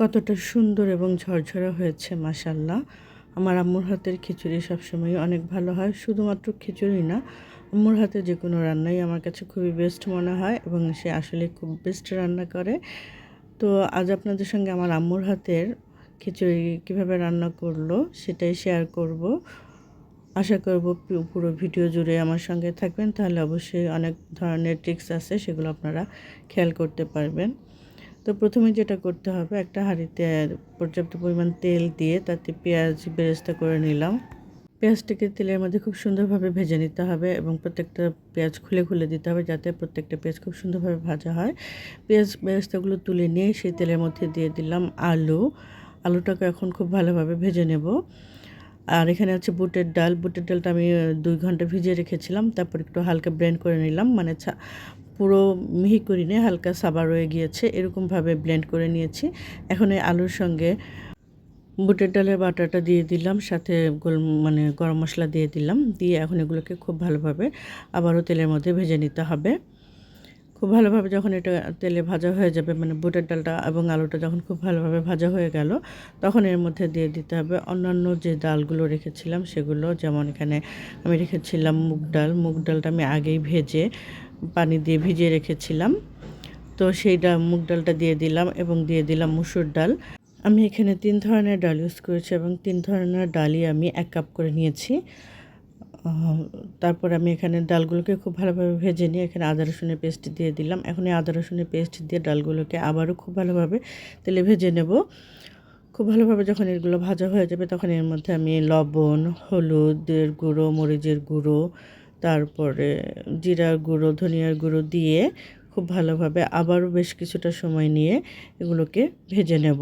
কতটা সুন্দর এবং ঝরঝরা হয়েছে মাসাল্লাহ আমার আম্মুর হাতের খিচুড়ি সবসময় অনেক ভালো হয়, শুধুমাত্র খিচুড়ি না, আম্মুর হাতে যে কোনো রান্নাই আমার কাছে খুবই বেস্ট মনে হয় এবং সে আসলে খুব বেস্ট রান্না করে। তো আজ আপনাদের সঙ্গে আমার আম্মুর হাতের খিচুড়ি কীভাবে রান্না করল সেটাই শেয়ার করব। আশা করব পুরো ভিডিও জুড়ে আমার সঙ্গে থাকবেন, তাহলে অবশ্যই অনেক ধরনের ট্রিক্স আছে, সেগুলো আপনারা খেয়াল করতে পারবেন। তো প্রথমে যেটা করতে হবে, একটা হাঁড়িতে পর্যাপ্ত পরিমাণ তেল দিয়ে তাতে পেঁয়াজ বেরেস্তা করে নিলাম। পেঁয়াজটাকে তেলের মধ্যে খুব সুন্দরভাবে ভেজে নিতে হবে এবং প্রত্যেকটা পেঁয়াজ খুলে খুলে দিতে হবে যাতে প্রত্যেকটা পেঁয়াজ খুব সুন্দরভাবে ভাজা হয়। পেঁয়াজ বেরেস্তাগুলো তুলে নিয়ে সেই তেলের মধ্যে দিয়ে দিলাম আলু। আলুটাকে এখন খুব ভালোভাবে ভেজে নেব। আর এখানে আছে বুটের ডাল। বুটের ডালটা আমি দুই ঘণ্টা ভিজিয়ে রেখেছিলাম, তারপর একটু হালকা ব্লেন্ড করে নিলাম। মানে পুরো মিহি করিনে, হালকা সাবা রয়ে গিয়েছে, এরকমভাবে ব্লেন্ড করে নিয়েছি। এখন এই আলুর সঙ্গে বুটের ডালের বাটাটা দিয়ে দিলাম, সাথে গোল মানে গরম মশলা দিয়ে দিলাম, দিয়ে এখন এগুলোকে খুব ভালোভাবে আবারও তেলের মধ্যে ভেজে নিতে হবে। খুব ভালোভাবে যখন এটা তেলে ভাজা হয়ে যাবে মানে বুটের ডালটা এবং আলুটা যখন খুব ভালোভাবে ভাজা হয়ে গেল, তখন এর মধ্যে দিয়ে দিতে হবে অন্যান্য যে ডালগুলো রেখেছিলাম, সেগুলো যেমন এখানে আমি রেখেছিলাম মুগ ডাল। মুগ ডালটা আমি আগেই ভেজে পানি দিয়ে ভিজিয়ে রেখেছিলাম। তো সেই ডাল, মুগ ডালটা দিয়ে দিলাম এবং দিয়ে দিলাম মুসুর ডাল। আমি এখানে তিন ধরনের ডাল ইউজ করেছি এবং তিন ধরনের ডালই আমি এক কাপ করে নিয়েছি। তারপর আমি এখানে ডালগুলোকে খুব ভালোভাবে ভেজে নিয়ে এখানে আদা, রসুনের পেস্ট দিয়ে দিলাম। এখন এই আদা, রসুনের পেস্ট দিয়ে ডালগুলোকে আবারও খুব ভালোভাবে তেলে ভেজে নেব। খুব ভালোভাবে যখন এগুলো ভাজা হয়ে যাবে তখন এর মধ্যে আমি লবণ, হলুদের গুঁড়ো, মরিচের গুঁড়ো তারপরে জিরার গুঁড়ো, ধনিয়ার গুঁড়ো দিয়ে খুব ভালোভাবে আবারও বেশ কিছুটা সময় নিয়ে এগুলোকে ভেজে নেব।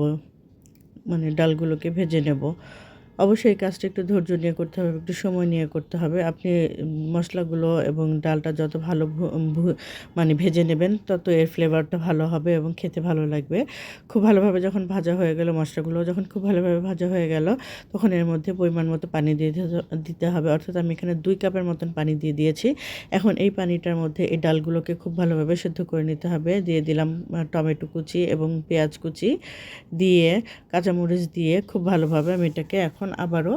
মানে ডালগুলোকে ভেজে নেব। অবশ্যই এই কাজটা একটু ধৈর্য নিয়ে করতে হবে, একটু সময় নিয়ে করতে হবে। আপনি মশলাগুলো এবং ডালটা যত ভালো মানে ভেজে নেবেন, তত এর ফ্লেভারটা ভালো হবে এবং খেতে ভালো লাগবে। খুব ভালোভাবে যখন ভাজা হয়ে গেল মশলাগুলো, যখন খুব ভালোভাবে ভাজা হয়ে গেল, তখন এর মধ্যে পরিমাণ মতো পানি দিয়ে দিতে হবে। অর্থাৎ আমি এখানে দুই কাপের মতন পানি দিয়ে দিয়েছি। এখন এই পানিটার মধ্যে এই ডালগুলোকে খুব ভালোভাবে সেদ্ধ করে নিতে হবে। দিয়ে দিলাম টমেটো কুচি এবং পেঁয়াজ কুচি। দিয়ে কাঁচামরিচ দিয়ে খুব ভালোভাবে আমি এটাকে এখন আবারও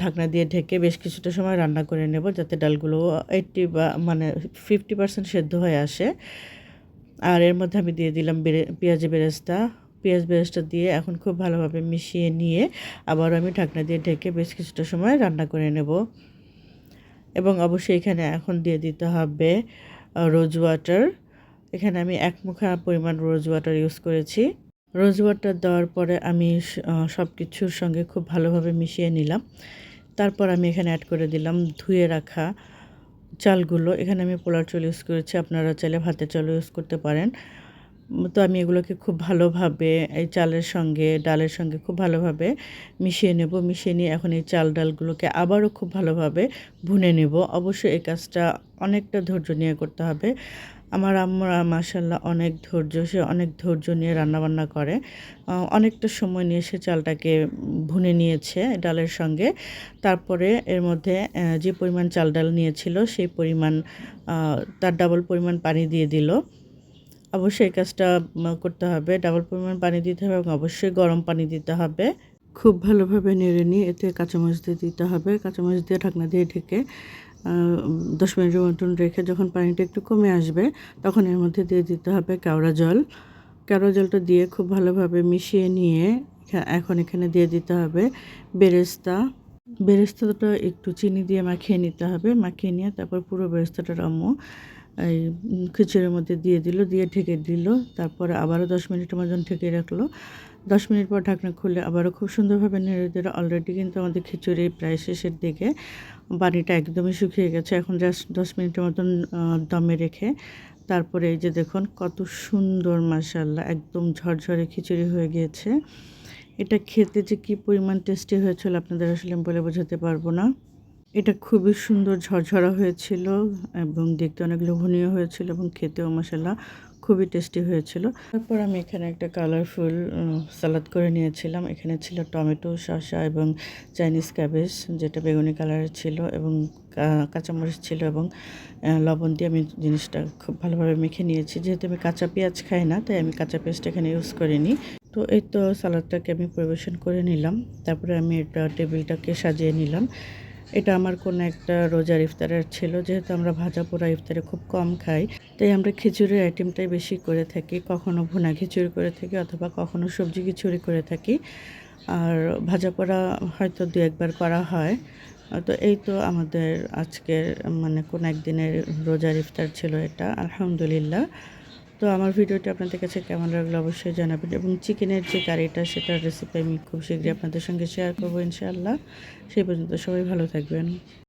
ঢাকনা দিয়ে ঢেকে বেশ কিছুটা সময় রান্না করে নেব যাতে ডালগুলো এইটটি বা মানে ফিফটি পার্সেন্ট সেদ্ধ হয়ে আসে। আর এর মধ্যে আমি দিয়ে দিলাম পেঁয়াজি বেরেস্তা। পেঁয়াজ বেরেস্তা দিয়ে এখন খুব ভালোভাবে মিশিয়ে নিয়ে আবারও আমি ঢাকনা দিয়ে ঢেকে বেশ কিছুটা সময় রান্না করে নেব। এবং অবশ্যই এখানে এখন দিয়ে দিতে হবে রোজ ওয়াটার এখানে আমি এক মুখা পরিমাণ রোজ ওয়াটার ইউজ করেছি। রোজ ওয়াটার দেওয়ার পরে আমি সব কিছুর সঙ্গে খুব ভালোভাবে মিশিয়ে নিলাম। তারপর আমি এখানে অ্যাড করে দিলাম ধুয়ে রাখা চালগুলো। এখানে আমি পোলার চাল ইউজ করেছি, আপনারা চাইলে ভাতের চাল ইউজ করতে পারেন। তো আমি এগুলোকে খুব ভালোভাবে এই চালের সঙ্গে, ডালের সঙ্গে খুব ভালোভাবে মিশিয়ে নেব। মিশিয়ে নিয়ে এখন এই চাল ডালগুলোকে আবারও খুব ভালোভাবে ভুনে নেব। অবশ্যই এই কাজটা অনেকটা ধৈর্য নিয়ে করতে হবে। আমার আম্মা মাসাল্লাহ অনেক ধৈর্য, সে অনেক ধৈর্য নিয়ে রান্নাবান্না করে। অনেকটা সময় নিয়ে সে চালটাকে ভুনে নিয়েছে ডালের সঙ্গে। তারপরে এর মধ্যে যে পরিমাণ চাল ডাল নিয়েছিল সেই পরিমাণ তার ডাবল পরিমাণ পানি দিয়ে দিল। অবশ্যই এই কাজটা করতে হবে। ডাবল পরিমাণ পানি দিতে হবে এবং অবশ্যই গরম পানি দিতে হবে। খুব ভালোভাবে নেড়ে নিয়ে এতে কাঁচামরিচ দিয়ে দিতে হবে। কাঁচামরিচ দিয়ে ঢাকনা দিয়ে ঢেকে দশ মিনিটের মতন রেখে যখন পানিটা একটু কমে আসবে, তখন এর মধ্যে দিয়ে দিতে হবে কেওড়া জল। কেওড়া জলটা দিয়ে খুব ভালোভাবে মিশিয়ে নিয়ে এখন এখানে দিয়ে দিতে হবে বেরেস্তা। বেরেস্তাটা একটু চিনি দিয়ে মাখিয়ে নিতে হবে। মাখিয়ে নিয়ে তারপর পুরো বেরেস্তাটা রাম্মু এই খিচুড়ির মধ্যে দিয়ে দিল, দিয়ে ঢেকে দিল। তারপরে আবারও দশ মিনিটের মতন ঢেকে রাখল। দশ মিনিট পর ঢাকনা খুলে আবারও খুব সুন্দরভাবে নেড়ে দিল। অলরেডি কিন্তু আমাদের খিচুড়ি প্রায় শেষের দিকে। পানিটা একদমই শুকিয়ে গেছে। এখন জাস্ট দশ মিনিটের মতন দমে রেখে তারপরে এই যে দেখুন কত সুন্দর মাসাল্লাহ একদম ঝরঝরে খিচুড়ি হয়ে গিয়েছে। এটা খেতে যে কী পরিমাণ টেস্টি হয়েছিল আপনাদের আসলে বলে বোঝাতে পারব না। এটা খুবই সুন্দর ঝরঝরা হয়েছিল এবং দেখতে অনেক লোভনীয় হয়েছিল এবং খেতেও মশলা খুবই টেস্টি হয়েছিল। তারপর আমি এখানে একটা কালারফুল সালাদ করে নিয়েছিলাম। এখানে ছিল টমেটো, শসা এবং চাইনিজ ক্যাবেজ যেটা বেগুনি কালারের ছিল এবং কাঁচামরিচ ছিল এবং লবণ দিয়ে আমি জিনিসটা খুব ভালোভাবে মেখে নিয়েছি। যেহেতু আমি কাঁচা পেঁয়াজ খাই না, তাই আমি কাঁচা পেঁয়াজটা এখানে ইউজ করিনি। তো এই তো সালাদটাকে আমি পরিবেশন করে নিলাম। তারপরে আমি এটা টেবিলটাকে সাজিয়ে নিলাম। এটা আমার কোনো একটা রোজার ইফতারের ছিল, যেহেতু আমরা ভাজা পোড়া ইফতারে খুব কম খাই, তাই আমরা খিচুড়ির আইটেমটাই বেশি করে থাকি, কখনো ভুনা খিচুড়ি করে থাকি অথবা কখনো সবজি খিচুড়ি করে থাকি। আর ভাজা পোড়া হয়তো দু একবার করা হয়। তো এই তো আমাদের আজকের মানে কোন একদিনের রোজার ইফতার ছিল এটা, আলহামদুলিল্লাহ। তো আমার ভিডিওটি আপনাদের কাছে কেমন লাগল অবশ্যই জানাবেন এবং চিকেনের যে কারিটা সেটার রেসিপি আমি খুব শীঘ্রই আপনাদের সঙ্গে শেয়ার করব ইনশাআল্লাহ। সেই পর্যন্ত সবাই ভালো থাকবেন।